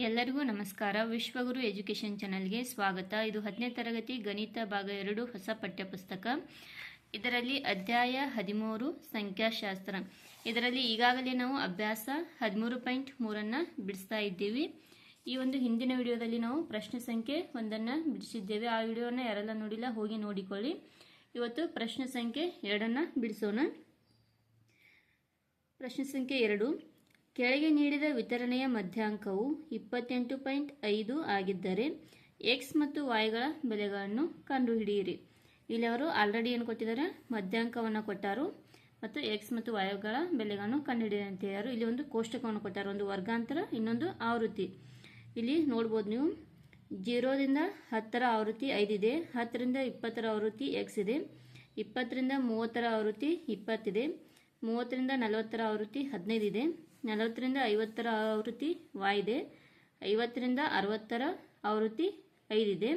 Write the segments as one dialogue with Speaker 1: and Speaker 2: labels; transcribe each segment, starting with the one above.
Speaker 1: ಎಲ್ಲರಿಗೂ ನಮಸ್ಕಾರ. ವಿಶ್ವಗುರು ಎಜುಕೇಷನ್ ಚಾನಲ್ಗೆ ಸ್ವಾಗತ. ಇದು ಹತ್ತನೇ ತರಗತಿ ಗಣಿತ ಭಾಗ ಎರಡು ಹೊಸ ಪಠ್ಯಪುಸ್ತಕ. ಇದರಲ್ಲಿ ಅಧ್ಯಾಯ ಹದಿಮೂರು, ಸಂಖ್ಯಾಶಾಸ್ತ್ರ. ಇದರಲ್ಲಿ ಈಗಾಗಲೇ ನಾವು ಅಭ್ಯಾಸ ಹದಿಮೂರು ಪಾಯಿಂಟ್ ಮೂರನ್ನು ಬಿಡಿಸ್ತಾ ಇದ್ದೀವಿ. ಈ ಒಂದು ಹಿಂದಿನ ವಿಡಿಯೋದಲ್ಲಿ ನಾವು ಪ್ರಶ್ನೆ ಸಂಖ್ಯೆ ಒಂದನ್ನು ಬಿಡಿಸಿದ್ದೇವೆ. ಆ ವಿಡಿಯೋನ ಯಾರೆಲ್ಲ ನೋಡಿಲ್ಲ, ಹೋಗಿ ನೋಡಿಕೊಳ್ಳಿ. ಇವತ್ತು ಪ್ರಶ್ನೆ ಸಂಖ್ಯೆ ಎರಡನ್ನು ಬಿಡಿಸೋಣ. ಪ್ರಶ್ನೆ ಸಂಖ್ಯೆ ಎರಡು. ಕೆಳಗೆ ನೀಡಿದ ವಿತರಣೆಯ ಮಧ್ಯಾಂಕವು ಇಪ್ಪತ್ತೆಂಟು ಪಾಯಿಂಟ್ ಐದು ಆಗಿದ್ದರೆ ಎಕ್ಸ್ ಮತ್ತು ವಾಯ್ಗಳ ಬೆಲೆಗಳನ್ನು ಕಂಡುಹಿಡಿಯಿರಿ. ಇಲ್ಲಿ ಅವರು ಆಲ್ರೆಡಿ ಏನು ಕೊಟ್ಟಿದ್ದಾರೆ? ಮಧ್ಯಾಂಕವನ್ನು ಕೊಟ್ಟರು ಮತ್ತು ಎಕ್ಸ್ ಮತ್ತು ವಾಯುಗಳ ಬೆಲೆಗಳನ್ನು ಕಂಡುಹಿಡಿಯಿರಿ ಅಂತ ಇಲ್ಲಿ ಒಂದು ಕೋಷ್ಟಕವನ್ನು ಕೊಟ್ಟಾರು. ಒಂದು ವರ್ಗಾಂತರ, ಇನ್ನೊಂದು ಆವೃತ್ತಿ. ಇಲ್ಲಿ ನೋಡ್ಬೋದು ನೀವು. ಜೀರೋದಿಂದ ಹತ್ತರ ಆವೃತ್ತಿ ಐದಿದೆ ಹತ್ತರಿಂದ ಇಪ್ಪತ್ತರ ಆವೃತ್ತಿ ಎಕ್ಸ್ ಇದೆ. ಇಪ್ಪತ್ತರಿಂದ ಮೂವತ್ತರ ಆವೃತ್ತಿ ಇಪ್ಪತ್ತಿದೆ ಮೂವತ್ತರಿಂದ ನಲವತ್ತರ ಆವೃತ್ತಿ ಹದಿನೈದು ಇದೆ. ನಲವತ್ತರಿಂದ ಐವತ್ತರ ಆವೃತ್ತಿ ವಾಯಿದೆ. ಐವತ್ತರಿಂದ ಅರವತ್ತರ ಆವೃತ್ತಿ ಐದಿದೆ.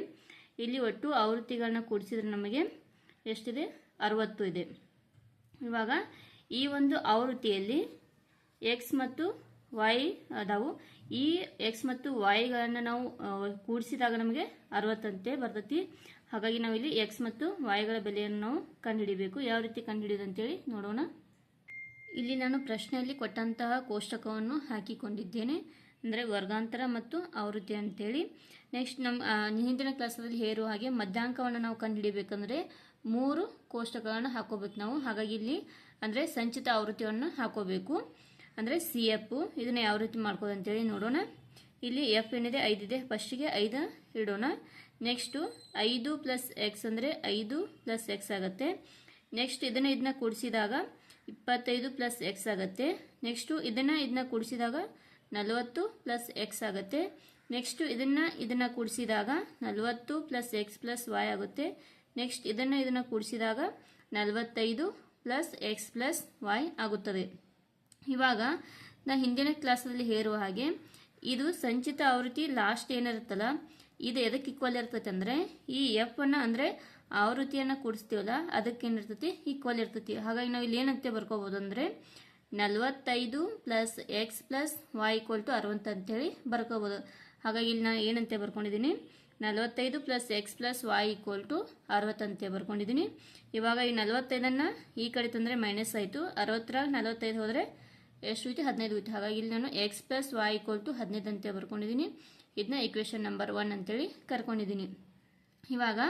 Speaker 1: ಇಲ್ಲಿ ಒಟ್ಟು ಆವೃತ್ತಿಗಳನ್ನ ಕೂಡಿಸಿದ್ರೆ ನಮಗೆ ಎಷ್ಟಿದೆ? ಅರವತ್ತು ಇದೆ. ಇವಾಗ ಈ ಒಂದು ಆವೃತ್ತಿಯಲ್ಲಿ ಎಕ್ಸ್ ಮತ್ತು ವಾಯ್ ಅದಾವು. ಈ ಎಕ್ಸ್ ಮತ್ತು ವಾಯಿಗಳನ್ನು ನಾವು ಕೂಡಿಸಿದಾಗ ನಮಗೆ ಅರವತ್ತಂತೆ ಬರ್ತೈತಿ. ಹಾಗಾಗಿ ನಾವು ಇಲ್ಲಿ ಎಕ್ಸ್ ಮತ್ತು ವೈಗಳ ಬೆಲೆಯನ್ನು ನಾವು ಕಂಡುಹಿಡಿಬೇಕು. ಯಾವ ರೀತಿ ಕಂಡುಹಿಡಿಯೋದು ಅಂತೇಳಿ ನೋಡೋಣ. ಇಲ್ಲಿ ನಾನು ಪ್ರಶ್ನೆಯಲ್ಲಿ ಕೊಟ್ಟಂತಹ ಕೋಷ್ಟಕವನ್ನು ಹಾಕಿಕೊಂಡಿದ್ದೇನೆ. ಅಂದರೆ ವರ್ಗಾಂತರ ಮತ್ತು ಆವೃತ್ತಿ ಅಂತೇಳಿ. ನೆಕ್ಸ್ಟ್ ನಮ್ಮ ಹಿಂದಿನ ಕ್ಲಾಸಲ್ಲಿ ಹೇರುವ ಹಾಗೆ ಮಧ್ಯಾಂಕವನ್ನು ನಾವು ಕಂಡುಹಿಡಿಬೇಕಂದ್ರೆ ಮೂರು ಕೋಷ್ಟಕಗಳನ್ನು ಹಾಕೋಬೇಕು ನಾವು. ಹಾಗಾಗಿ ಇಲ್ಲಿ ಅಂದರೆ ಸಂಚಿತ ಆವೃತ್ತಿಯನ್ನು ಹಾಕೋಬೇಕು. ಅಂದರೆ ಸಿ ಎಫ್, ಇದನ್ನು ಯಾವ ರೀತಿ ಮಾಡ್ಕೋದು ಅಂತೇಳಿ ನೋಡೋಣ. ಇಲ್ಲಿ ಎಫ್ ಏನಿದೆ? ಐದಿದೆ ಫಸ್ಟಿಗೆ ಐದು ಇಡೋಣ. ನೆಕ್ಸ್ಟು ಐದು ಪ್ಲಸ್ ಎಕ್ಸ್ ಅಂದರೆ ಐದು ಪ್ಲಸ್ ಎಕ್ಸ್ ಆಗುತ್ತೆ. ನೆಕ್ಸ್ಟ್ ಇದನ್ನು, ಇದನ್ನ ಕೂಡಿಸಿದಾಗ ಇಪ್ಪತ್ತೈದು ಪ್ಲಸ್ ಎಕ್ಸ್ ಆಗುತ್ತೆ. ನೆಕ್ಸ್ಟು ಇದನ್ನು ಇದನ್ನ ಕೂಡಿಸಿದಾಗ ನಲವತ್ತು ಪ್ಲಸ್ ಎಕ್ಸ್ ಆಗುತ್ತೆ. ನೆಕ್ಸ್ಟು ಇದನ್ನು ಇದನ್ನು ಕೂಡಿಸಿದಾಗ ನಲವತ್ತು ಪ್ಲಸ್ ಎಕ್ಸ್ ಪ್ಲಸ್ ವಾಯ್ ಆಗುತ್ತೆ. ನೆಕ್ಸ್ಟ್ ಇದನ್ನು ಇದನ್ನು ಕೂಡಿಸಿದಾಗ ನಲವತ್ತೈದು ಪ್ಲಸ್ ಎಕ್ಸ್ ಪ್ಲಸ್ ವಾಯ್ ಆಗುತ್ತದೆ. ಇವಾಗ ನಾ ಹಿಂದಿನ ಕ್ಲಾಸಲ್ಲಿ ಹೇರುವ ಹಾಗೆ ಇದು ಸಂಚಿತ ಆವೃತ್ತಿ ಲಾಸ್ಟ್ ಏನಿರುತ್ತಲ್ಲ, ಇದು ಎದಕ್ಕೆ ಇಕ್ವಲ್ ಇರ್ತೈತೆ ಅಂದರೆ ಈ ಎಫ್ ಅನ್ನು ಅಂದರೆ ಆವೃತ್ತಿಯನ್ನು ಕೂಡಿಸ್ತೀವಲ್ಲ, ಅದಕ್ಕೇನಿರ್ತತಿ? ಈಕ್ವಲ್ ಇರ್ತತಿ. ಹಾಗಾಗಿ ನಾವು ಇಲ್ಲಿ ಏನಂತೆ ಬರ್ಕೋಬೋದು ಅಂದರೆ ನಲವತ್ತೈದು plus X plus Y equal to ಅರವತ್ತು ಅಂತೇಳಿ ಬರ್ಕೋಬೋದು. ಹಾಗಾಗಿ ಇಲ್ಲಿ ನಾನು ಏನಂತೆ ಬರ್ಕೊಂಡಿದ್ದೀನಿ ನಲವತ್ತೈದು plus X plus Y equal to ಅರವತ್ತಂತೆ ಬರ್ಕೊಂಡಿದ್ದೀನಿ ಇವಾಗ ಈ ನಲವತ್ತೈದನ್ನು ಈ ಕಡೆ ತಂದರೆ ಮೈನಸ್ ಆಯಿತು. ಅರವತ್ತರಾಗ ನಲವತ್ತೈದು ಹೋದರೆ ಎಷ್ಟು ಹೋಯ್ತು? ಹದಿನೈದು ಹೋಯ್ತು. ಹಾಗಾಗಿ ಇಲ್ಲಿ ನಾನು X plus Y equal to ಹದಿನೈದು ಅಂತ ಬರ್ಕೊಂಡಿದ್ದೀನಿ ಇದನ್ನ ಇಕ್ವೇಷನ್ ನಂಬರ್ ಒನ್ ಅಂತೇಳಿ ಕರ್ಕೊಂಡಿದ್ದೀನಿ ಇವಾಗ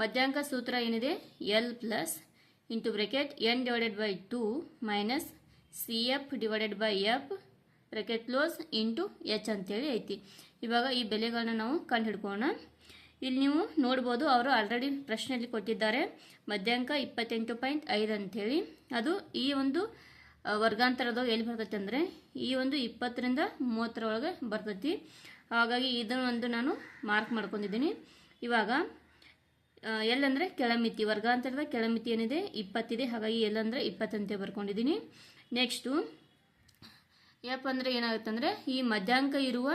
Speaker 1: ಮಧ್ಯಾಂಕ ಸೂತ್ರ ಏನಿದೆ? L plus into bracket N divided by two minus C F divided by F bracket close into H ಅಂತೇಳಿ ಐತಿ. ಇವಾಗ ಈ ಬೆಲೆಗಳನ್ನ ನಾವು ಕಂಡುಹಿಡ್ಕೋಣ. ಇಲ್ಲಿ ನೀವು ನೋಡ್ಬೋದು ಅವರು ಆಲ್ರೆಡಿ ಪ್ರಶ್ನೆಯಲ್ಲಿ ಕೊಟ್ಟಿದ್ದಾರೆ. ಮಧ್ಯಾಂಕ ಇಪ್ಪತ್ತೆಂಟು ಪಾಯಿಂಟ್ ಐದು ಅಂಥೇಳಿ ಅದು ಈ ಒಂದು ವರ್ಗಾಂತರದ ಎಲ್ಲಿ ಬರ್ತೈತೆ ಅಂದರೆ ಈ ಒಂದು ಇಪ್ಪತ್ತರಿಂದ ಮೂವತ್ತರೊಳಗೆ ಬರ್ತೈತಿ. ಹಾಗಾಗಿ ಇದನ್ನೊಂದು ನಾನು ಮಾರ್ಕ್ ಮಾಡ್ಕೊಂಡಿದ್ದೀನಿ. ಇವಾಗ ಆ, ಎಲ್ಲಂದ್ರೆ ಕೆಳಮಿತಿ ವರ್ಗಾಂತರದ ಕೆಳಮಿತಿ ಏನಿದೆ? ಇಪ್ಪತ್ತಿದೆ. ಹಾಗಾಗಿ ಎಲ್ಲಂದ್ರೆ ಇಪ್ಪತ್ತಂತೆ ಬರ್ಕೊಂಡಿದ್ದೀನಿ. ನೆಕ್ಸ್ಟು ಎಫ್ ಅಂದರೆ ಏನಾಗುತ್ತೆ ಅಂದರೆ ಈ ಮಧ್ಯಾಂಕ ಇರುವ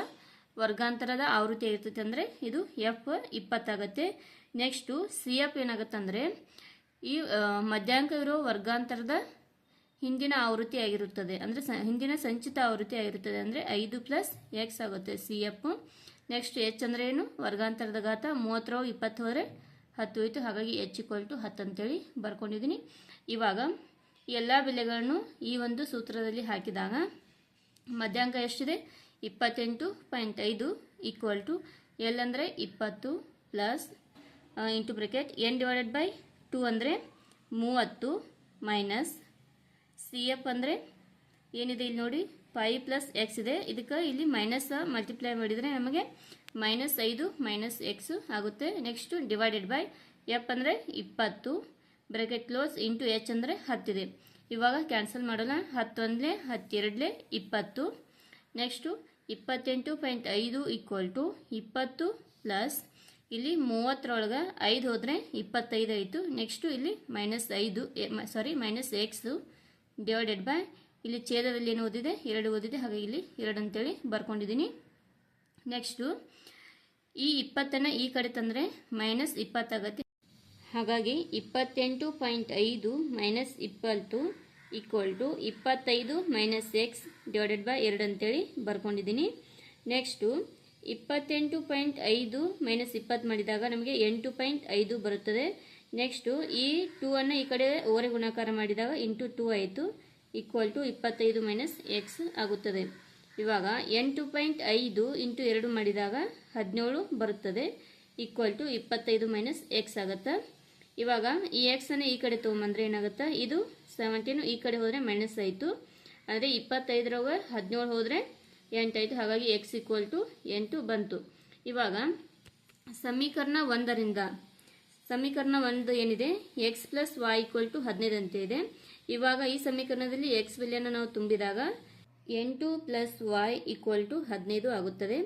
Speaker 1: ವರ್ಗಾಂತರದ ಆವೃತ್ತಿ ಇರ್ತೈತೆ ಅಂದರೆ ಇದು ಎಫ್ ಇಪ್ಪತ್ತಾಗತ್ತೆ. ನೆಕ್ಸ್ಟು ಸಿ ಎಫ್ ಏನಾಗುತ್ತೆ ಅಂದರೆ ಈ ಮಧ್ಯಾಂಕ ಇರೋ ವರ್ಗಾಂತರದ ಹಿಂದಿನ ಆವೃತ್ತಿ ಆಗಿರುತ್ತದೆ. ಅಂದರೆ ಹಿಂದಿನ ಸಂಚಿತ ಆವೃತ್ತಿ ಆಗಿರುತ್ತದೆ ಅಂದರೆ ಐದು ಪ್ಲಸ್ ಎಕ್ಸ್ ಆಗುತ್ತೆ ಸಿ ಎಫ್ ನೆಕ್ಸ್ಟ್ ಎಚ್ ಅಂದರೆ ಏನು? ವರ್ಗಾಂತರದ ಘಾತ ಮೂವತ್ತರ ಇಪ್ಪತ್ತು ಹೋದರೆ ಹತ್ತು ಹೋಯ್ತು. ಹಾಗಾಗಿ ಎಚ್ ಇಕ್ವಲ್ ಟು ಹತ್ತು ಅಂತೇಳಿ ಬರ್ಕೊಂಡಿದ್ದೀನಿ. ಇವಾಗ ಎಲ್ಲ ಬೆಲೆಗಳನ್ನು ಈ ಒಂದು ಸೂತ್ರದಲ್ಲಿ ಹಾಕಿದಾಗ ಮಧ್ಯಾಂಕ ಎಷ್ಟಿದೆ? ಇಪ್ಪತ್ತೆಂಟು ಪಾಯಿಂಟ್ ಐದು ಈಕ್ವಲ್ ಟು ಎಲ್ ಅಂದರೆ ಇಪ್ಪತ್ತು plus into bracket N divided by two ಅಂದರೆ ಮೂವತ್ತು ಮೈನಸ್ ಸಿ ಎಫ್ ಅಂದರೆ ಏನಿದೆ ಇಲ್ಲಿ ನೋಡಿ? ಫೈ ಪ್ಲಸ್ ಎಕ್ಸ್ ಇದೆ. ಇದಕ್ಕೆ ಇಲ್ಲಿ ಮೈನಸ್ ಮಲ್ಟಿಪ್ಲೈ ಮಾಡಿದರೆ ನಮಗೆ ಮೈನಸ್ ಐದು ಮೈನಸ್ ಎಕ್ಸ್ ಆಗುತ್ತೆ. ನೆಕ್ಸ್ಟು ಡಿವೈಡೆಡ್ ಬೈ ಎಫ್ ಅಂದರೆ ಇಪ್ಪತ್ತು. ಬ್ರೆಕೆಟ್ ಕ್ಲೋಸ್ ಇಂಟು ಎಚ್ ಅಂದರೆ ಹತ್ತಿದೆ. ಇವಾಗ ಕ್ಯಾನ್ಸಲ್ ಮಾಡೋಣ. ಹತ್ತೊಂದಲೇ ಹತ್ತೆರಡಲೇ ಇಪ್ಪತ್ತು. ನೆಕ್ಸ್ಟು ಇಪ್ಪತ್ತೆಂಟು ಪಾಯಿಂಟ್ ಐದು ಈಕ್ವಲ್ ಟು ಇಪ್ಪತ್ತು ಪ್ಲಸ್ ಇಲ್ಲಿ ಮೂವತ್ತರೊಳಗೆ ಐದು ಹೋದರೆ ಇಪ್ಪತ್ತೈದು ಆಯಿತು. ನೆಕ್ಸ್ಟು ಇಲ್ಲಿ ಮೈನಸ್ ಐದು sorry minus X divided by ಇಲ್ಲಿ ಛೇದದಲ್ಲಿ ಏನು ಓದಿದೆ? ಎರಡು ಓದಿದೆ. ಹಾಗೆ ಇಲ್ಲಿ ಎರಡು ಅಂತೇಳಿ ಬರ್ಕೊಂಡಿದ್ದೀನಿ. ನೆಕ್ಸ್ಟು, ಈ ಇಪ್ಪತ್ತನ್ನು ಈ ಕಡೆ ತಂದರೆ ಮೈನಸ್ ಇಪ್ಪತ್ತಾಗತ್ತೆ. ಹಾಗಾಗಿ ಇಪ್ಪತ್ತೆಂಟು ಪಾಯಿಂಟ್ ಐದು ಮೈನಸ್ ಇಪ್ಪತ್ತು ಈಕ್ವಲ್ ಟು ಇಪ್ಪತ್ತೈದು ಮೈನಸ್ ಎಕ್ಸ್ ಡಿವೈಡೆಡ್ ಬೈ ಎರಡು ಅಂತೇಳಿ ಬರ್ಕೊಂಡಿದ್ದೀನಿ. ನೆಕ್ಸ್ಟು, ಇಪ್ಪತ್ತೆಂಟು ಪಾಯಿಂಟ್ ಐದು ಮೈನಸ್ ಇಪ್ಪತ್ತು ಮಾಡಿದಾಗ ನಮಗೆ ಎಂಟು ಪಾಯಿಂಟ್ ಐದು ಬರುತ್ತದೆ. ನೆಕ್ಸ್ಟು, ಈ ಟೂ ಅನ್ನು ಈ ಕಡೆ ಓರೆ ಗುಣಾಕಾರ ಮಾಡಿದಾಗ ಇಂಟು ಟೂ ಆಯಿತು. ಈಕ್ವಲ್ ಟು ಇಪ್ಪತ್ತೈದು ಮೈನಸ್ ಎಕ್ಸ್ ಆಗುತ್ತದೆ. ಇವಾಗ ಎಂಟು ಪಾಯಿಂಟ್ ಐದು ಇಂಟು ಎರಡು ಮಾಡಿದಾಗ ಹದಿನೇಳು ಬರುತ್ತದೆ. ಈಕ್ವಲ್ ಟು ಇಪ್ಪತ್ತೈದು ಮೈನಸ್ ಎಕ್ಸ್ ಆಗುತ್ತೆ? ಇವಾಗ ಈ ಎಕ್ಸನ್ನು ಈ ಕಡೆ ತೊಗೊಂಬಂದರೆ ಏನಾಗುತ್ತೆ? ಇದು ಸೆವೆಂಟೀನು ಈ ಕಡೆ ಹೋದರೆ ಮೈನಸ್ ಆಯಿತು. ಅಂದರೆ ಇಪ್ಪತ್ತೈದರೊಳಗೆ ಹದಿನೇಳು ಹೋದರೆ ಎಂಟಾಯಿತು ಹಾಗಾಗಿ ಎಕ್ಸ್ ಈಕ್ವಲ್ ಟು ಎಂಟು ಬಂತು. ಇವಾಗ ಸಮೀಕರಣ ಒಂದರಿಂದ, ಸಮೀಕರಣ ಒಂದು ಏನಿದೆ? X plus Y equal to ಹದಿನೈದು ಅಂತ ಇದೆ ಇವಾಗ ಈ ಸಮೀಕರಣದಲ್ಲಿ ಎಕ್ಸ್ ಬೆಲೆಯನ್ನು ನಾವು ತುಂಬಿದಾಗ ಎಂಟು ಪ್ಲಸ್ ವಾಯ್ ಈಕ್ವಲ್ ಟು ಹದಿನೈದು ಆಗುತ್ತದೆ.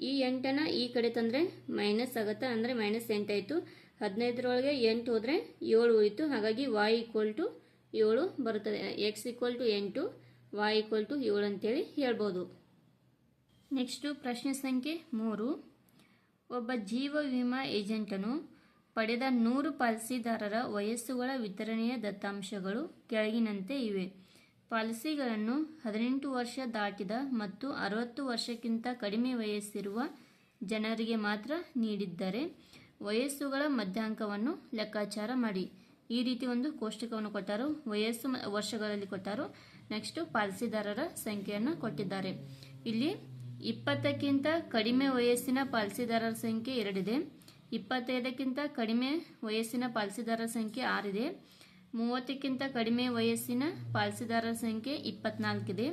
Speaker 1: ಈ ಎಂಟನ್ನು ಈ ಕಡೆ ತಂದರೆ ಮೈನಸ್ ಆಗುತ್ತೆ? ಅಂದರೆ ಮೈನಸ್ ಎಂಟಾಯಿತು ಹದಿನೈದರೊಳಗೆ ಎಂಟು ಹೋದರೆ ಏಳು ಉಳಿತು ಹಾಗಾಗಿ ವಾಯ್ ಈಕ್ವಲ್ ಟು ಏಳು ಬರುತ್ತದೆ. ಎಕ್ಸ್ ಈಕ್ವಲ್ ಟು ಎಂಟು ವಾಯ್ ಈಕ್ವಲ್ ಟು ಏಳು ಅಂತೇಳಿ ಹೇಳ್ಬೋದು. ನೆಕ್ಸ್ಟು ಪ್ರಶ್ನೆ ಸಂಖ್ಯೆ ಮೂರು. ಒಬ್ಬ ಜೀವ ವಿಮಾ ಏಜೆಂಟನು ಪಡೆದ ನೂರು ಪಾಲಿಸಿದಾರರ ವಯಸ್ಸುಗಳ ವಿತರಣೆಯ ದತ್ತಾಂಶಗಳು ಕೆಳಗಿನಂತೆ ಇವೆ. ಪಾಲಿಸಿಗಳನ್ನು ಹದಿನೆಂಟು ವರ್ಷ ದಾಟಿದ ಮತ್ತು ಅರವತ್ತು ವರ್ಷಕ್ಕಿಂತ ಕಡಿಮೆ ವಯಸ್ಸಿರುವ ಜನರಿಗೆ ಮಾತ್ರ ನೀಡಿದ್ದರೆ ವಯಸ್ಸುಗಳ ಮಧ್ಯಾಂಕವನ್ನು ಲೆಕ್ಕಾಚಾರ ಮಾಡಿ. ಈ ರೀತಿ ಒಂದು ಕೋಷ್ಟಕವನ್ನು ಕೊಟ್ಟರು. ವಯಸ್ಸು ವರ್ಷಗಳಲ್ಲಿ ಕೊಟ್ಟರು. ನೆಕ್ಸ್ಟು ಪಾಲಿಸಿದಾರರ ಸಂಖ್ಯೆಯನ್ನು ಕೊಟ್ಟಿದ್ದಾರೆ. ಇಲ್ಲಿ ಇಪ್ಪತ್ತಕ್ಕಿಂತ ಕಡಿಮೆ ವಯಸ್ಸಿನ ಪಾಲಿಸಿದಾರರ ಸಂಖ್ಯೆ ಎರಡಿದೆ. ಇಪ್ಪತ್ತೈದಕ್ಕಿಂತ ಕಡಿಮೆ ವಯಸ್ಸಿನ ಪಾಲಿಸಿದಾರರ ಸಂಖ್ಯೆ ಆರಿದೆ. ಮೂವತ್ತಕ್ಕಿಂತ ಕಡಿಮೆ ವಯಸ್ಸಿನ ಪಾಲಿಸಿದಾರರ ಸಂಖ್ಯೆ ಇಪ್ಪತ್ನಾಲ್ಕಿದೆ.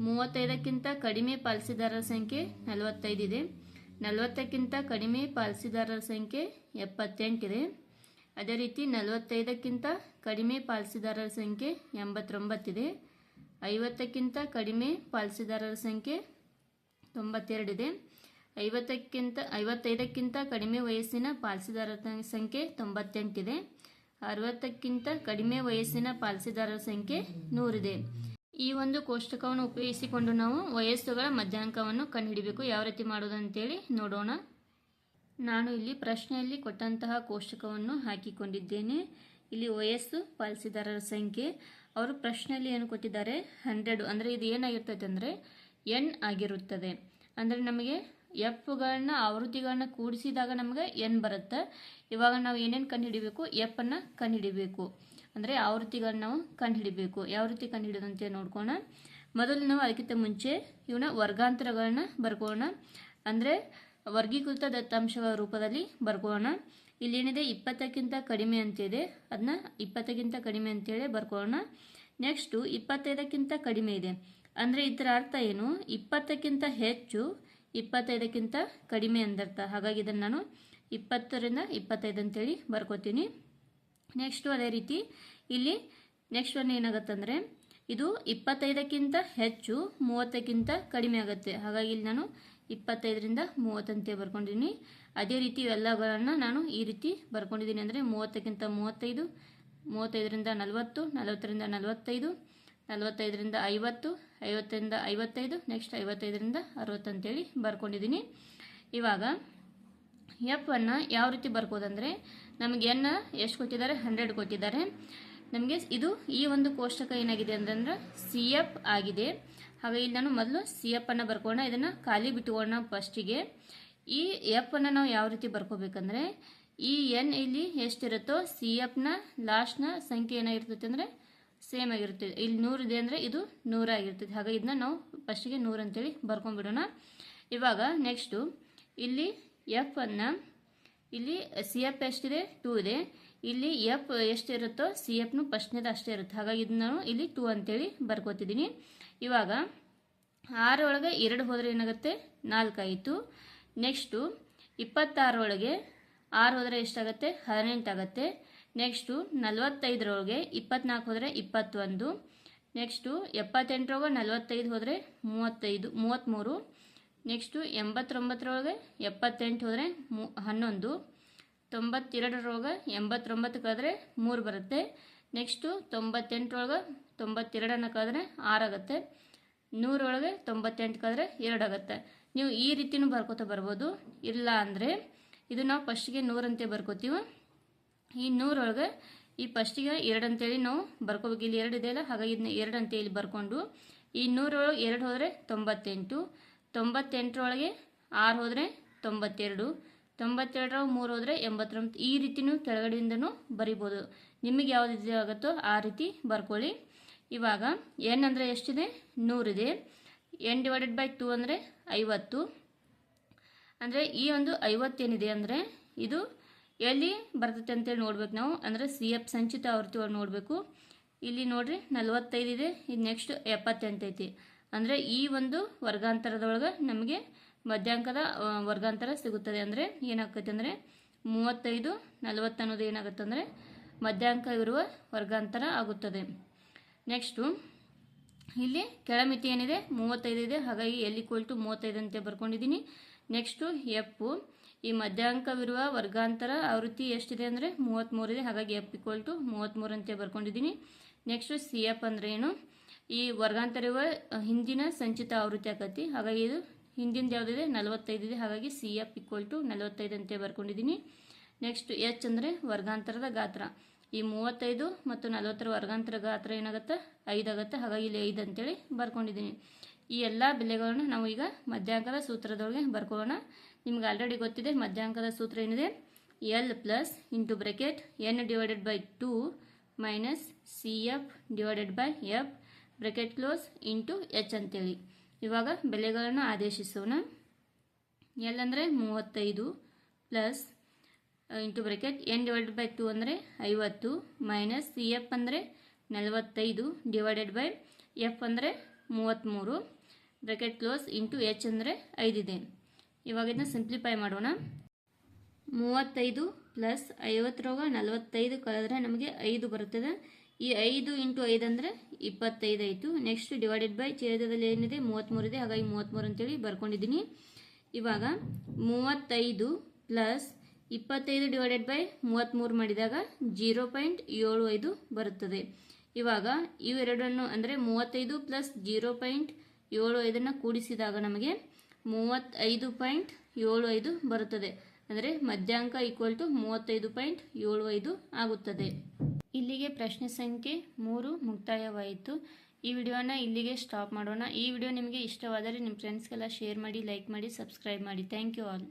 Speaker 1: ಮೂವತ್ತೈದಕ್ಕಿಂತ ಕಡಿಮೆ ಪಾಲಿಸಿದಾರರ ಸಂಖ್ಯೆ ನಲವತ್ತೈದಿದೆ. ನಲವತ್ತಕ್ಕಿಂತ ಕಡಿಮೆ ಪಾಲಿಸಿದಾರರ ಸಂಖ್ಯೆ ಎಪ್ಪತ್ತೆಂಟಿದೆ. ಅದೇ ರೀತಿ ನಲವತ್ತೈದಕ್ಕಿಂತ ಕಡಿಮೆ ಪಾಲಿಸಿದಾರರ ಸಂಖ್ಯೆ ಎಂಬತ್ತೊಂಬತ್ತಿದೆ. ಐವತ್ತಕ್ಕಿಂತ ಕಡಿಮೆ ಪಾಲಿಸಿದಾರರ ಸಂಖ್ಯೆ ತೊಂಬತ್ತೆರಡಿದೆ. ಐವತ್ತಕ್ಕಿಂತ, ಐವತ್ತೈದಕ್ಕಿಂತ ಕಡಿಮೆ ವಯಸ್ಸಿನ ಪಾಲಿಸಿದಾರರ ಸಂಖ್ಯೆ ತೊಂಬತ್ತೆಂಟಿದೆ. ಅರವತ್ತಕ್ಕಿಂತ ಕಡಿಮೆ ವಯಸ್ಸಿನ ಪಾಲಿಸಿದಾರರ ಸಂಖ್ಯೆ ನೂರಿದೆ. ಈ ಒಂದು ಕೋಷ್ಟಕವನ್ನು ಉಪಯೋಗಿಸಿಕೊಂಡು ನಾವು ವಯಸ್ಸುಗಳ ಮಧ್ಯಾಂಕವನ್ನು ಕಂಡುಹಿಡಿಬೇಕು. ಯಾವ ರೀತಿ ಮಾಡೋದು ಅಂತೇಳಿ ನೋಡೋಣ. ನಾನು ಇಲ್ಲಿ ಪ್ರಶ್ನೆಯಲ್ಲಿ ಕೊಟ್ಟಂತಹ ಕೋಷ್ಟಕವನ್ನು ಹಾಕಿಕೊಂಡಿದ್ದೇನೆ. ಇಲ್ಲಿ ವಯಸ್ಸು, ಪಾಲಿಸಿದಾರರ ಸಂಖ್ಯೆ. ಅವರು ಪ್ರಶ್ನೆಯಲ್ಲಿ ಏನು ಕೊಟ್ಟಿದ್ದಾರೆ? ಹಂಡ್ರೆಡು ಅಂದರೆ ಇದು ಏನಾಗಿರ್ತೈತೆ ಅಂದರೆ ಎನ್ ಆಗಿರುತ್ತದೆ. ಅಂದರೆ ನಮಗೆ ಎಫ್ಗಳನ್ನ, ಆವೃತ್ತಿಗಳನ್ನ ಕೂಡಿಸಿದಾಗ ನಮಗೆ ಎನ್ ಬರುತ್ತೆ. ಇವಾಗ ನಾವು ಏನೇನು ಕಂಡುಹಿಡಿಬೇಕು? ಎಫ್ ಅನ್ನು ಕಂಡುಹಿಡಿಬೇಕು. ಅಂದರೆ ಆವೃತ್ತಿಗಳನ್ನ ನಾವು ಕಂಡುಹಿಡಿಬೇಕು. ಯಾವ ರೀತಿ ಕಂಡುಹಿಡಿಯೋದಂತೆ ನೋಡ್ಕೋಣ. ಮೊದಲು ನಾವು ಅದಕ್ಕಿಂತ ಮುಂಚೆ ಇವನ್ನ ವರ್ಗಾಂತರಗಳನ್ನ ಬರ್ಕೋಣ. ಅಂದರೆ ವರ್ಗೀಕೃತ ದತ್ತಾಂಶಗಳ ರೂಪದಲ್ಲಿ ಬರ್ಕೋಣ. ಇಲ್ಲೇನಿದೆ ಇಪ್ಪತ್ತಕ್ಕಿಂತ ಕಡಿಮೆ ಅಂತಿದೆ. ಅದನ್ನ ಇಪ್ಪತ್ತಕ್ಕಿಂತ ಕಡಿಮೆ ಅಂತೇಳಿ ಬರ್ಕೋಣ. ನೆಕ್ಸ್ಟು ಇಪ್ಪತ್ತೈದಕ್ಕಿಂತ ಕಡಿಮೆ ಇದೆ. ಅಂದರೆ ಇದರ ಅರ್ಥ ಏನು? ಇಪ್ಪತ್ತಕ್ಕಿಂತ ಹೆಚ್ಚು ಇಪ್ಪತ್ತೈದಕ್ಕಿಂತ ಕಡಿಮೆ ಅಂದರ್ಥ. ಹಾಗಾಗಿ ಇದನ್ನು ನಾನು ಇಪ್ಪತ್ತರಿಂದ ಇಪ್ಪತ್ತೈದು ಅಂತೇಳಿ ಬರ್ಕೋತೀನಿ. ನೆಕ್ಸ್ಟು ಅದೇ ರೀತಿ ಇಲ್ಲಿ ನೆಕ್ಸ್ಟ್ ಒನ್ ಏನಾಗುತ್ತಂದರೆ ಇದು ಇಪ್ಪತ್ತೈದಕ್ಕಿಂತ ಹೆಚ್ಚು ಮೂವತ್ತಕ್ಕಿಂತ ಕಡಿಮೆ ಆಗುತ್ತೆ. ಹಾಗಾಗಿ ಇಲ್ಲಿ ನಾನು ಇಪ್ಪತ್ತೈದರಿಂದ ಮೂವತ್ತಂತೆ ಬರ್ಕೊಂಡಿದ್ದೀನಿ. ಅದೇ ರೀತಿ ಇವೆಲ್ಲಗಳನ್ನು ನಾನು ಈ ರೀತಿ ಬರ್ಕೊಂಡಿದ್ದೀನಿ. ಅಂದರೆ ಮೂವತ್ತಕ್ಕಿಂತ ಮೂವತ್ತೈದು, ಮೂವತ್ತೈದರಿಂದ ನಲವತ್ತು, ನಲವತ್ತರಿಂದ ನಲವತ್ತೈದು ನಲವತ್ತೈದರಿಂದ ಐವತ್ತು, ಐವತ್ತರಿಂದ ಐವತ್ತೈದು ನೆಕ್ಸ್ಟ್ ಐವತ್ತೈದರಿಂದ ಅರವತ್ತು ಅಂತೇಳಿ ಬರ್ಕೊಂಡಿದ್ದೀನಿ. ಇವಾಗ ಎಫ್ ಅನ್ನು ಯಾವ ರೀತಿ ಬರ್ಕೋದಂದರೆ ನಮಗೆ ಎನ್ನ ಎಷ್ಟು ಕೊಟ್ಟಿದ್ದಾರೆ? ಹಂಡ್ರೆಡ್ ಕೊಟ್ಟಿದ್ದಾರೆ. ನಮಗೆ ಇದು ಈ ಒಂದು ಕೋಷ್ಟಕ ಏನಾಗಿದೆ ಅಂತಂದ್ರೆ ಸಿ ಎಫ್ ಆಗಿದೆ. ಹಾಗೆ ಇಲ್ಲಿ ನಾನು ಮೊದಲು ಸಿ ಎಫ್ ಅನ್ನು ಬರ್ಕೋಣ ಇದನ್ನು ಖಾಲಿ ಬಿಟ್ಟುಕೊಳ್ಳೋಣ ಫಸ್ಟಿಗೆ ಈ ಎಫ್ ಅನ್ನು ನಾವು ಯಾವ ರೀತಿ ಬರ್ಕೋಬೇಕಂದ್ರೆ, ಈ ಎನ್ ಇಲ್ಲಿ ಎಷ್ಟಿರುತ್ತೋ ಸಿ ಎಫ್ನ ಲಾಸ್ಟ್ನ ಸಂಖ್ಯೆ ಏನಾಗಿರ್ತೈತೆ ಅಂದರೆ ಸೇಮ್ ಆಗಿರ್ತದೆ ಇಲ್ಲಿ ನೂರಿದೆ ಅಂದರೆ ಇದು ನೂರಾಗಿರ್ತದೆ ಹಾಗೆ ಇದನ್ನ ನಾವು ಫಸ್ಟಿಗೆ ನೂರು ಅಂತೇಳಿ ಬರ್ಕೊಂಡ್ಬಿಡೋಣ. ಇವಾಗ ನೆಕ್ಸ್ಟು ಇಲ್ಲಿ ಎಫ್ ಅನ್ನು ಇಲ್ಲಿ ಸಿ ಎಫ್ ಎಷ್ಟಿದೆ ಟೂ ಇದೆ. ಇಲ್ಲಿ ಎಫ್ ಎಷ್ಟಿರುತ್ತೋ ಸಿ ಎಫ್ನು ಫಸ್ಟ್ನೇದು ಅಷ್ಟೇ ಇರುತ್ತೆ. ಹಾಗಾಗಿ ಇದನ್ನ ನಾನು ಇಲ್ಲಿ ಟೂ ಅಂತೇಳಿ ಬರ್ಕೋತಿದ್ದೀನಿ ಇವಾಗ ಆರೊಳಗೆ ಎರಡು ಹೋದರೆ ಏನಾಗುತ್ತೆ? ನಾಲ್ಕಾಯಿತು ನೆಕ್ಸ್ಟು ಇಪ್ಪತ್ತಾರೊಳಗೆ ಆರು ಹೋದರೆ ಎಷ್ಟಾಗುತ್ತೆ? ಹದಿನೆಂಟು ಆಗುತ್ತೆ. ನೆಕ್ಸ್ಟು ನಲವತ್ತೈದರೊಳಗೆ ಇಪ್ಪತ್ನಾಲ್ಕು ಹೋದರೆ ಇಪ್ಪತ್ತೊಂದು. ನೆಕ್ಸ್ಟು ಎಪ್ಪತ್ತೆಂಟರೊಳಗೆ ನಲವತ್ತೈದು ಹೋದರೆ ಮೂವತ್ತೈದು ಮೂವತ್ತ್ಮೂರು ನೆಕ್ಸ್ಟು ಎಂಬತ್ತೊಂಬತ್ತರೊಳಗೆ ಎಪ್ಪತ್ತೆಂಟು ಹೋದರೆ ಮೂ, ಹನ್ನೊಂದು. ತೊಂಬತ್ತೆರಡರೊಳಗೆ ಎಂಬತ್ತೊಂಬತ್ತು ಕಳೆದ್ರೆ ಮೂರು ಬರುತ್ತೆ. ನೆಕ್ಸ್ಟು ತೊಂಬತ್ತೆಂಟರೊಳಗೆ ತೊಂಬತ್ತೆರಡನ್ನು ಕಳೆದ್ರೆ ಆರಾಗುತ್ತೆ ನೂರೊಳಗೆ ತೊಂಬತ್ತೆಂಟು ಕಳೆದ್ರೆ ಎರಡು ಆಗುತ್ತೆ. ನೀವು ಈ ರೀತಿಯೂ ಬರ್ಕೋತಾ ಬರ್ಬೋದು. ಇಲ್ಲ ಅಂದರೆ ಇದು ನಾವು ಫಸ್ಟಿಗೆ ನೂರಂತೆ ಬರ್ಕೋತೀವಿ. ಈ ನೂರೊಳಗೆ ಈ ಫಸ್ಟಿಗೆ ಎರಡು ಅಂತೇಳಿ ನಾವು ಬರ್ಕೋಬೇಕು. ಇಲ್ಲಿ ಎರಡು ಇದೆಯಲ್ಲ ಹಾಗಾಗಿ ಇದನ್ನ ಎರಡು ಅಂತ ಇಲ್ಲಿ ಬರ್ಕೊಂಡು ಈ ನೂರೊಳಗೆ ಎರಡು ಹೋದರೆ ತೊಂಬತ್ತೆಂಟು, ತೊಂಬತ್ತೆಂಟರೊಳಗೆ ಆರು ಹೋದರೆ ತೊಂಬತ್ತೆರಡು ತೊಂಬತ್ತೆರಡರ ಮೂರು ಹೋದರೆ ಎಂಬತ್ತೊಂಬತ್ತು. ಈ ರೀತಿಯೂ ಕೆಳಗಡೆಯಿಂದನೂ ಬರಿಬೋದು. ನಿಮಗೆ ಯಾವ್ದು ಇದು ಆಗುತ್ತೋ ಆ ರೀತಿ ಬರ್ಕೊಳ್ಳಿ. ಇವಾಗ ಎನ್ ಅಂದರೆ ಎಷ್ಟಿದೆ? ನೂರಿದೆ. ಎನ್ ಡಿವೈಡೆಡ್ ಬೈ ಟೂ ಅಂದರೆ ಐವತ್ತು. ಅಂದರೆ ಈ ಒಂದು ಐವತ್ತೇನಿದೆ ಅಂದರೆ ಇದು ಎಲ್ಲಿ ಬರ್ತೈತೆ ಅಂತೇಳಿ ನೋಡ್ಬೇಕು ನಾವು. ಅಂದರೆ ಸಿ ಎಫ್ ಸಂಚಿತ ಆವೃತ್ತಿ ಒಳಗೆ ನೋಡಬೇಕು. ಇಲ್ಲಿ ನೋಡ್ರಿ ನಲವತ್ತೈದು ಇದೆ. ಇದು ನೆಕ್ಸ್ಟ್ ಎಪ್ಪತ್ತೆಂಟು ಐತಿ ಅಂದರೆ ಈ ಒಂದು ವರ್ಗಾಂತರದೊಳಗೆ ನಮಗೆ ಮಧ್ಯಾಂಕದ ವರ್ಗಾಂತರ ಸಿಗುತ್ತದೆ. ಅಂದರೆ ಏನಾಗ್ತೈತೆ ಅಂದರೆ ಮೂವತ್ತೈದು, ನಲವತ್ತು ಅನ್ನೋದು ಏನಾಗುತ್ತೆ ಅಂದರೆ ಮಧ್ಯಾಂಕವಿರುವ ವರ್ಗಾಂತರ ಆಗುತ್ತದೆ. ನೆಕ್ಸ್ಟು ಇಲ್ಲಿ ಕೆಳಮಿತಿ ಏನಿದೆ? ಮೂವತ್ತೈದು ಇದೆ. ಹಾಗಾಗಿ ಎಲ್ಲಿ ಈಕ್ವಲ್ ಟು ಮೂವತ್ತೈದು ಅಂತ ಬರ್ಕೊಂಡಿದ್ದೀನಿ. ನೆಕ್ಸ್ಟು ಎಫ್ ಈ ಮಧ್ಯಾಂಕವಿರುವ ವರ್ಗಾಂತರ ಆವೃತ್ತಿ ಎಷ್ಟಿದೆ ಅಂದರೆ ಮೂವತ್ತ್ಮೂರಿದೆ ಹಾಗಾಗಿ ಎಫ್ ಇಕ್ವಲ್ ಟು ಮೂವತ್ತ್ಮೂರು ಅಂತ ಬರ್ಕೊಂಡಿದ್ದೀನಿ. ನೆಕ್ಸ್ಟು ಸಿ ಎಫ್ ಅಂದರೆ ಏನು? ಈ ವರ್ಗಾಂತರ ಇರುವ ಹಿಂದಿನ ಸಂಚಿತ ಆವೃತ್ತಿ ಆಕತಿ. ಹಾಗಾಗಿ ಇದು ಹಿಂದಿನ ಯಾವುದಿದೆ? ನಲವತ್ತೈದು ಇದೆ. ಹಾಗಾಗಿ ಸಿ ಎಫ್ ಇಕ್ವಲ್ ಟು ನಲವತ್ತೈದು ಅಂತ ಬರ್ಕೊಂಡಿದ್ದೀನಿ. ನೆಕ್ಸ್ಟ್ ಎಚ್ ಅಂದರೆ ವರ್ಗಾಂತರದ ಗಾತ್ರ. ಈ ಮೂವತ್ತೈದು ಮತ್ತು ನಲವತ್ತರ ವರ್ಗಾಂತರ ಗಾತ್ರ ಏನಾಗುತ್ತೆ? ಐದು ಆಗುತ್ತೆ. ಹಾಗಾಗಿ ಇಲ್ಲಿ ಐದು ಅಂತೇಳಿ ಬರ್ಕೊಂಡಿದ್ದೀನಿ. ಈ ಎಲ್ಲ ಬೆಲೆಗಳನ್ನು ನಾವು ಈಗ ಮಧ್ಯಾಂಕದ ಸೂತ್ರದೊಳಗೆ ಬರ್ಕೊಳ್ಳೋಣ. ನಿಮ್ಗೆ ಆಲ್ರೆಡಿ ಗೊತ್ತಿದೆ, ಮಧ್ಯಾಂಕದ ಸೂತ್ರ ಏನಿದೆ? L plus into bracket N divided by two minus C F divided by F bracket close into H ಅಂತೇಳಿ. ಇವಾಗ ಬೆಲೆಗಳನ್ನು ಆದೇಶಿಸೋಣ. ಎಲ್ ಅಂದರೆ ಮೂವತ್ತೈದು plus into bracket N divided by two ಅಂದರೆ ಐವತ್ತು ಮೈನಸ್ ಸಿ ಎಫ್ ಅಂದರೆ ನಲವತ್ತೈದು ಡಿವೈಡೆಡ್ ಬೈ ಎಫ್ ಅಂದರೆ ಮೂವತ್ತ್ಮೂರು ಬ್ರೆಕೆಟ್ ಕ್ಲೋಸ್ ಇಂಟು ಎಚ್ ಅಂದರೆ ಐದಿದೆ. ಇವಾಗ ಇದನ್ನ ಸಿಂಪ್ಲಿಫೈ ಮಾಡೋಣ. ಮೂವತ್ತೈದು ಪ್ಲಸ್ ರೋಗ ನಲವತ್ತೈದು ಕಳೆದ್ರೆ ನಮಗೆ ಐದು ಬರುತ್ತದೆ. ಈ ಐದು ಇಂಟು ಐದು ಅಂದರೆ ಇಪ್ಪತ್ತೈದು ಆಯಿತು. ನೆಕ್ಸ್ಟ್ ಡಿವೈಡೆಡ್ ಬೈ ಛೇದದಲ್ಲಿ ಏನಿದೆ? ಮೂವತ್ತ್ಮೂರು ಇದೆ. ಹಾಗಾಗಿ ಮೂವತ್ತ್ಮೂರು ಅಂತೇಳಿ ಬರ್ಕೊಂಡಿದ್ದೀನಿ. ಇವಾಗ ಮೂವತ್ತೈದು ಪ್ಲಸ್ ಇಪ್ಪತ್ತೈದು ಡಿವೈಡೆಡ್ ಬೈ ಮೂವತ್ತ್ಮೂರು ಮಾಡಿದಾಗ ಜೀರೋ ಪಾಯಿಂಟ್ ಏಳು ಐದು ಬರುತ್ತದೆ. ಇವಾಗ ಇವೆರಡನ್ನು ಅಂದರೆ ಮೂವತ್ತೈದು ಪ್ಲಸ್ ಜೀರೋ ಪಾಯಿಂಟ್ ಏಳು ಐದನ್ನು ಕೂಡಿಸಿದಾಗ ನಮಗೆ ಮೂವತ್ತೈದು ಪಾಯಿಂಟ್ ಏಳು ಐದು ಬರುತ್ತದೆ. ಅಂದರೆ ಮಧ್ಯಾಂಕ ಈಕ್ವಲ್ ಟು ಮೂವತ್ತೈದು ಪಾಯಿಂಟ್ ಏಳು ಐದು ಆಗುತ್ತದೆ. ಇಲ್ಲಿಗೆ ಪ್ರಶ್ನೆ ಸಂಖ್ಯೆ ಮೂರು ಮುಕ್ತಾಯವಾಯಿತು. ಈ ವಿಡಿಯೋನ ಇಲ್ಲಿಗೆ ಸ್ಟಾಪ್ ಮಾಡೋಣ. ಈ ವಿಡಿಯೋ ನಿಮಗೆ ಇಷ್ಟವಾದರೆ ನಿಮ್ಮ ಫ್ರೆಂಡ್ಸ್ಗೆಲ್ಲ ಶೇರ್ ಮಾಡಿ ಲೈಕ್ ಮಾಡಿ ಸಬ್ಸ್ಕ್ರೈಬ್ ಮಾಡಿ. Thank you all